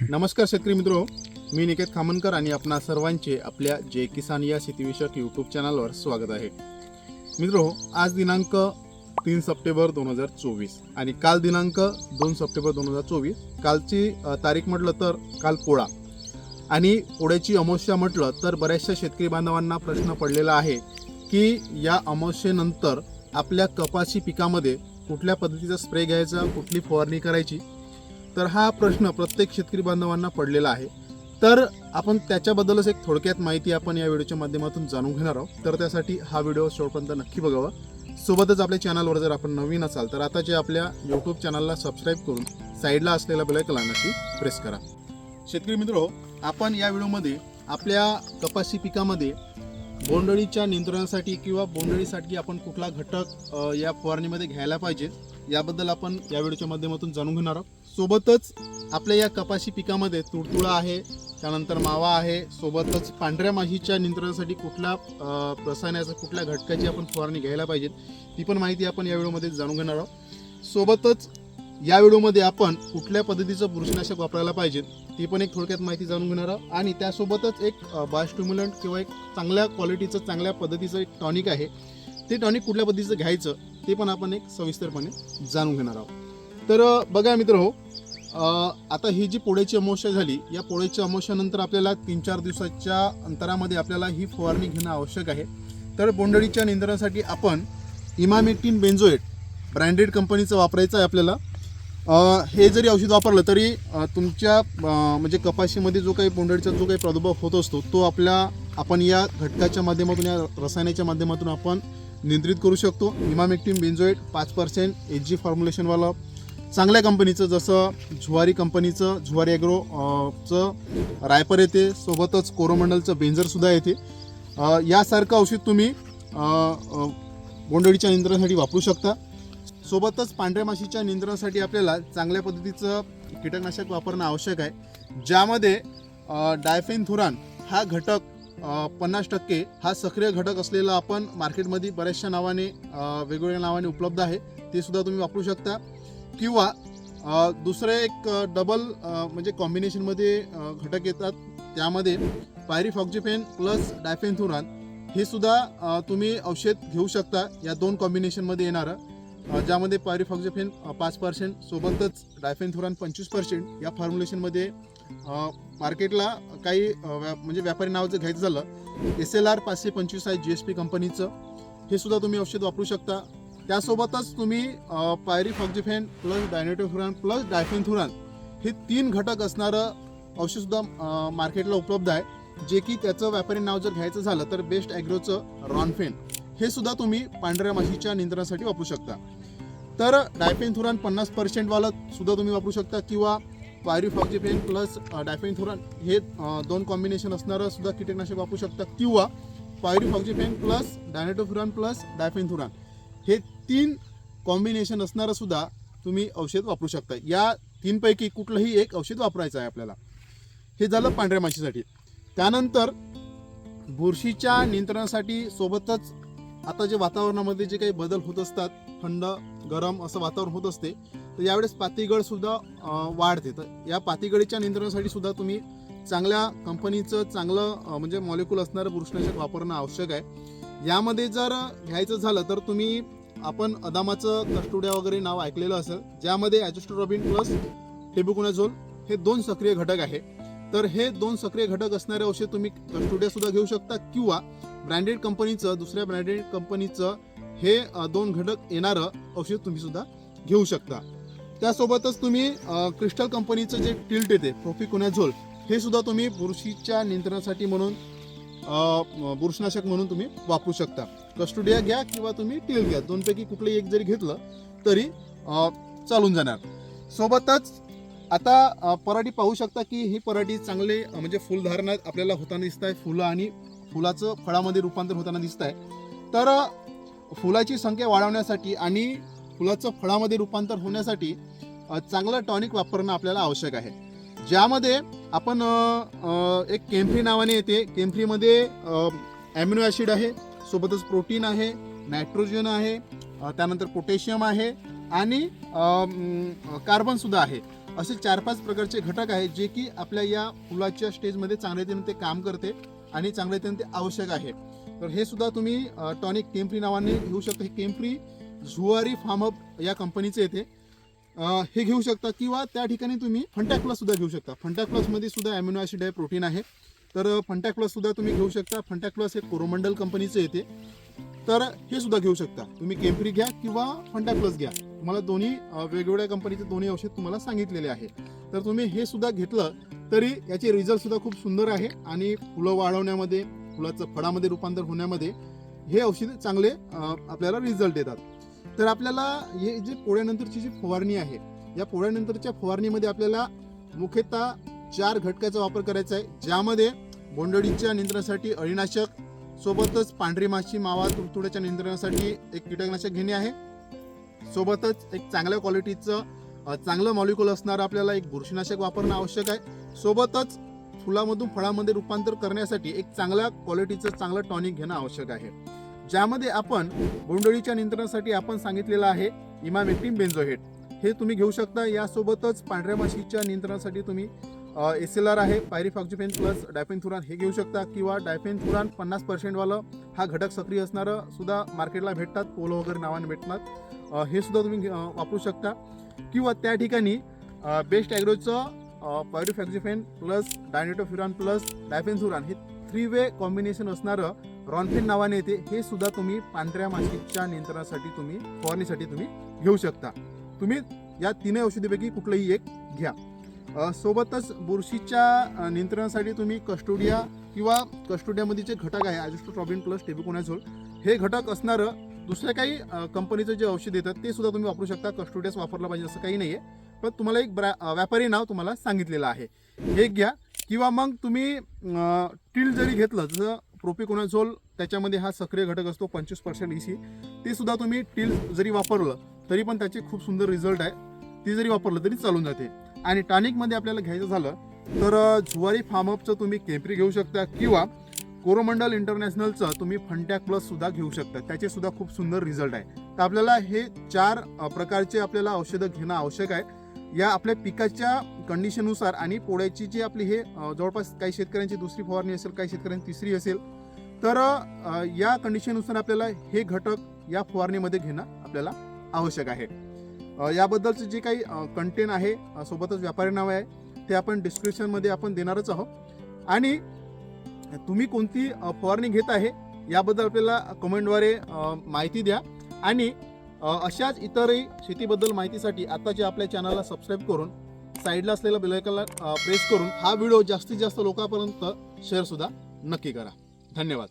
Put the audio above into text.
नमस्कार शेतकरी मित्रो मी निकेत खामनकर आणि आपणा सर्वांचे आपल्या जे किसान या शेतीविषयक यूट्यूब चॅनलवर स्वागत आहे. मित्रो आज दिनांक तीन सप्टेंबर दोन हजार चोवीस आणि काल दिनांक दोन सप्टेंबर दोन हजार चोवीस. कालची तारीख म्हटलं तर काल पोळा आणि पोळ्याची अमावस्या म्हटलं तर बऱ्याचशा शेतकरी बांधवांना प्रश्न पडलेला आहे की या अमावस्येनंतर आपल्या कपाशी पिकामध्ये कुठल्या पद्धतीचा स्प्रे घ्यायचा कुठली फवारणी करायची? तर हा प्रश्न प्रत्येक शेतकरी बांधवांना पडलेला आहे. तर आपण त्याच्याबद्दलच एक थोडक्यात माहिती आपण या व्हिडिओच्या माध्यमातून जाणून घेणार आहोत. तर त्यासाठी हा व्हिडिओ शेवटपर्यंत नक्की बघावा. सोबतच आपल्या चॅनलवर जर आपण नवीन असाल तर आता जे आपल्या यूट्यूब चॅनलला सबस्क्राईब करून साईडला असलेला बेलायकला प्रेस करा. शेतकरी मित्र आपण या व्हिडिओमध्ये आपल्या कपाशी पिकामध्ये बोंडअळीच्या नियंत्रणासाठी किंवा बोंडअळीसाठी आपण कुठला घटक या फवारणीमध्ये घ्यायला पाहिजे याबद्दल आपण या व्हिडिओच्या माध्यमातून जाणून घेणार आहोत. सोबतच आपल्या या कपाशी पिकामध्ये तुडतुडा आहे त्यानंतर मावा आहे सोबतच पांढऱ्या माशीच्या नियंत्रणासाठी कुठल्या रसायनाचा कुठल्या घटकाची आपण फवारणी घ्यायला पाहिजे ती पण माहिती आपण या व्हिडिओमध्ये जाणून घेणार आहोत. सोबतच या व्हिडिओमध्ये आपण कुठल्या पद्धतीचं बुरशीनाशक वापरायला पाहिजे ती पण एक थोडक्यात माहिती जाणून घेणार आहोत. आणि त्यासोबतच एक बायोस्टिम्युलंट किंवा एक चांगल्या क्वालिटीचं चांगल्या पद्धतीचं एक टॉनिक आहे ते टॉनिक कुठल्या पद्धतीचं घ्यायचं ते पण आपण एक सविस्तरपणे जाणून घेणार आहोत. तर बघा मित्र हो आता ही जी पोळ्याची अमावस्या झाली या पोळ्याच्या अमावस्यानंतर आपल्याला तीन चार दिवसाच्या अंतरामध्ये आपल्याला ही फवारणी घेणं आवश्यक आहे. तर बोंडळीच्या निंदणासाठी आपण इमामेक्टिन बेन्झोएट ब्रँडेड कंपनीचं वापरायचं आहे आपल्याला. हे जरी औषध वापरलं तरी तुमच्या म्हणजे कपाशीमध्ये जो काही बोंडळीचा जो काही प्रादुर्भाव होत असतो तो आपल्या आपण या घटकाच्या माध्यमातून या रसायनाच्या माध्यमातून आपण नियंत्रित करू शकतो. इमामेक्टिन बेन्झोएट पाच पर्सेंट एच जी फॉर्म्युलेशनवाला चांगल्या कंपनीचं जसं झुवारी कंपनीचं झुवारी ॲग्रो चं रायपर येते सोबतच कोरोमंडलचं बेंजरसुद्धा येते. यासारखं औषध तुम्ही बोंडळीच्या बोंडअळीच्या नियंत्रणासाठी वापरू शकता. सोबतच पांढऱ्या माशीच्या नियंत्रणासाठी आपल्याला चांगल्या पद्धतीचं कीटकनाशक वापरणं आवश्यक आहे. ज्यामध्ये डायफेनथुरान हा घटक पन्नास टक्के हा सक्रिय घटक असलेला आपण मार्केटमध्ये बऱ्याचशा नावाने वेगवेगळ्या नावाने उपलब्ध आहे. ते सुद्धा तुम्ही वापरू शकता. किंवा दुसरं एक डबल म्हणजे कॉम्बिनेशनमध्ये घटक येतात. त्यामध्ये पायरीफॉक्झिफेन प्लस डायफेनथुरान हे सुद्धा तुम्ही औषध घेऊ शकता. या दोन कॉम्बिनेशनमध्ये येणारं. ज्यामध्ये पायरीफॉक्झिफेन पाच पर्सेंट सोबतच डायफेनथुरान पंचवीस पर्सेंट या फॉर्म्युलेशनमध्ये मार्केटला काही व्या- म्हणजे व्यापारी नाव जर घ्यायचं झालं एस एल आर पाचशे पंचवीस आहे जी एस पी कंपनीचं हे सुद्धा तुम्ही औषध वापरू शकता. त्यासोबतच तुम्ही अ, पायरीफॉक्झिफेन प्लस डायनेटोफुरान प्लस डायफेनथुरान हे तीन घटक असणारं औषधसुद्धा मार्केटला उपलब्ध आहे जे की त्याचं व्यापारी नाव जर घ्यायचं झालं तर बेस्ट ॲग्रोचं रॉनफेन. हे सुद्धा तुम्ही पांढऱ्या माशीच्या नियंत्रणासाठी वापरू शकता. तर डायफेनथुरान पन्नास पर्सेंटवालं सुद्धा तुम्ही वापरू शकता किंवा पायरीफॉक्झिफेन प्लस डायफेनथुरान हे दोन कॉम्बिनेशन असणारं सुद्धा कीटकनाशक वापरू शकता किंवा पायरीफॉक्झिफेन प्लस डायनेटोफुरान प्लस डायफेनथुरान. हे तीन कॉम्बिनेशन असणारं सुद्धा तुम्ही औषध वापरू शकता या तीनपैकी कुठलंही एक औषध वापरायचं आहे आपल्याला. हे झालं पांढऱ्या माशीसाठी. त्यानंतर बुरशीच्या नियंत्रणासाठी सोबतच आता जे वातावरणामध्ये जे काही बदल होत असतात थंड गरम असं वातावरण होत असते तर यावेळेस पातीगळ सुद्धा वाढते. तर या पातीगळीच्या नियंत्रणासाठी सुद्धा तुम्ही चांगल्या कंपनीचं चांगलं म्हणजे मॉलिक्यूल असणारं बुरशीनाशक वापरणं आवश्यक आहे. यामध्ये जर घ्यायचं झालं तर तुम्ही आपण अदामाचं कस्टोडिया वगैरे नाव ऐकलेलं असेल ज्यामध्ये ॲजोस्ट्रोबिन प्लस टेबुकुनाझोल हे दोन सक्रिय घटक आहे. तर हे दोन सक्रिय घटक असणारे औषध तुम्ही कस्टोडिया सुद्धा घेऊ शकता किंवा ब्रँडेड कंपनीचं दुसऱ्या ब्रँडेड कंपनीचं हे दोन घटक येणारं औषध तुम्ही सुद्धा घेऊ शकता. त्यासोबतच तुम्ही क्रिस्टल कंपनीचं जे टिल्ट येते प्रोफिकोनॅझोल हे सुद्धा तुम्ही बुरशीच्या नियंत्रणासाठी म्हणून बुरशीनाशक म्हणून तुम्ही वापरू शकता. कस्टोडिया घ्या किंवा तुम्ही टील घ्या. दोनपैकी कुठलंही एक जरी घेतलं तरी चालून जाणार. सोबतच आता पराठी पाहू शकता की ही पराठी चांगले म्हणजे फुलधारणा आपल्याला होताना दिसत आहे फुलं आणि फुलाचं फळामध्ये रूपांतर होताना दिसत आहे तर फुलाची संख्या वाढवण्यासाठी आणि फुलाचं फळामध्ये रूपांतर होण्यासाठी चांगलं टॉनिक वापरणं आपल्याला आवश्यक आहे. ज्यामध्ये आपण एक केम्फ्री नावाने येते. केम्फ्रीमध्ये ॲमिनो ॲसिड आहे सोबतच प्रोटीन आहे नायट्रोजन आहे त्यानंतर पोटॅशियम आहे आणि कार्बनसुद्धा आहे. असे चार पाच प्रकारचे घटक आहेत जे की आपल्या या फुलाच्या स्टेजमध्ये चांगल्या रीतीने ते काम करते आणि चांगल्या रीतीने ते आवश्यक आहे. तर हे सुद्धा तुम्ही टॉनिक केम्फ्री नावाने घेऊ शकता. हे केम्फ्री झुआरी फार्म अप या कंपनीचे येते. हे घेऊ शकता किंवा त्या ठिकाणी तुम्ही फंटॅक प्लस सुद्धा घेऊ शकता. फंटॅकमध्ये सुद्धा अॅमिनो ऍसिड आहे प्रोटीन आहे. तर फंटॅक प्लस सुद्धा तुम्ही घेऊ शकता. फंटॅक प्लस हे कोरोमंडल कंपनीचे येते. तर हे सुद्धा घेऊ शकता. तुम्ही केम्फ्री घ्या किंवा फंटॅक प्लस घ्या. तुम्हाला दोन्ही वेगवेगळ्या कंपनीचे दोन्ही औषध तुम्हाला सांगितलेले आहे. तर तुम्ही हे सुद्धा घेतलं तरी याचे रिझल्ट सुद्धा खूप सुंदर आहे आणि फुलं वाढवण्यामध्ये फुलाचं फळामध्ये रूपांतर होण्यामध्ये हे औषध चांगले आपल्याला रिझल्ट देतात. तर आपल्याला हे जे पोळ्यानंतरची जी फवारणी आहे या पोळ्यानंतरच्या फवारणीमध्ये आपल्याला मुख्यतः चार घटकाचा वापर करायचा आहे. ज्यामध्ये बोंडअळीच्या नियंत्रणासाठी अळीनाशक सोबतच पांढरी माशी मावा तुडतुड्याच्या नियंत्रणासाठी एक कीटकनाशक घेणे आहे. सोबतच एक चांगल्या क्वालिटीचं चांगलं मॉलिक्युल असणारं आपल्याला एक बुरशीनाशक वापरणं आवश्यक आहे. सोबतच फुलामधून फळामध्ये रूपांतर करण्यासाठी एक चांगल्या क्वालिटीचं चांगलं टॉनिक घेणं आवश्यक आहे. ज्यामध्ये आपण बोंडअळीच्या नियंत्रणासाठी आपण सांगितलेलं आहे इमामेक्टिन बेंझोहेट. हे तुम्ही घेऊ शकता. यासोबतच पांढऱ्या माशीच्या नियंत्रणासाठी तुम्ही एस एल आर आहे पायरीफॉक्झिफेन प्लस डायफेनथुरान हे घेऊ शकता किंवा डायफेनथुरान पन्नास पर्सेंटवालं हा घटक सक्रिय असणारं सुद्धा मार्केटला भेटतात पोलो वगैरे नावाने भेटतात. हे सुद्धा तुम्ही वापरू शकता. किंवा त्या ठिकाणी best ॲग्रोचं pyriproxyfen plus dinotefuran plus diafenthiuron हे थ्री वे कॉम्बिनेशन असणारं रॉनफिन नावाने येते. हे सुद्धा तुम्ही पांढऱ्या माशीच्या नियंत्रणासाठी तुम्ही फवारणीसाठी तुम्ही घेऊ शकता. तुम्ही या तीनही औषधीपैकी कुठलंही एक घ्या. सोबतच बुरशीच्या नियंत्रणासाठी तुम्ही कस्टोडिया किंवा कस्टोडियामध्ये जे घटक आहे ॲजिस्ट्रोट्रॉबिन प्लस टेबिकोनाझोल हे घटक असणारं दुसऱ्या काही कंपनीचं जे औषध येतात ते सुद्धा तुम्ही वापरू शकता. कस्टोडियास वापरलं पाहिजे असं काही नाही आहे पण तुम्हाला एक ब्रा व्यापारी नाव तुम्हाला सांगितलेलं आहे. हे घ्या. किंवा मग तुम्ही टिल टील जरी घेतलं जसं प्रोपिकोनाझोल त्याच्यामध्ये हा सक्रिय घटक असतो पंचवीस पर्सेंट ई सी ते सुद्धा तुम्ही टील जरी वापरलं तरी पण त्याचे खूप सुंदर रिझल्ट आहे. ती जरी वापरलं तरी चालून जाते. आणि टॉनिकमध्ये आपल्याला घ्यायचं झालं तर जुवारी फार्मअपचं तुम्ही केम्प्री घेऊ शकता किंवा कोरोमंडल इंटरनॅशनलचं तुम्ही फंटॅक प्लस सुद्धा घेऊ शकता. त्याचे सुद्धा खूप सुंदर रिझल्ट आहे. तर आपल्याला हे चार प्रकारचे आपल्याला औषधं घेणं आवश्यक आहे. या आपल्या पिकाच्या कंडिशननुसार आणि पोळ्याची जी आपली हे जवळपास काही शेतकऱ्यांची दुसरी फवारणी असेल काही शेतकऱ्यांची तिसरी असेल तर या कंडिशननुसार आपल्याला हे घटक या फवारणीमध्ये घेणं आपल्याला आवश्यक आहे. याबद्दलचं जे काही कंटेंट आहे सोबतच व्यापारी नाव आहे ते आपण डिस्क्रिप्शनमध्ये आपण देणारच आहोत. आणि तुम्ही कोणती फवारणी घेत आहे याबद्दल आपल्याला कमेंटद्वारे माहिती द्या. आणि अशाच इतरही शेतीबद्दल माहितीसाठी आताच्या आपल्या चॅनलला सबस्क्राईब करून साईडला असलेल्या बेलायकनला प्रेस करून हा व्हिडिओ जास्तीत जास्त लोकांपर्यंत शेअर सुद्धा नक्की करा. धन्यवाद.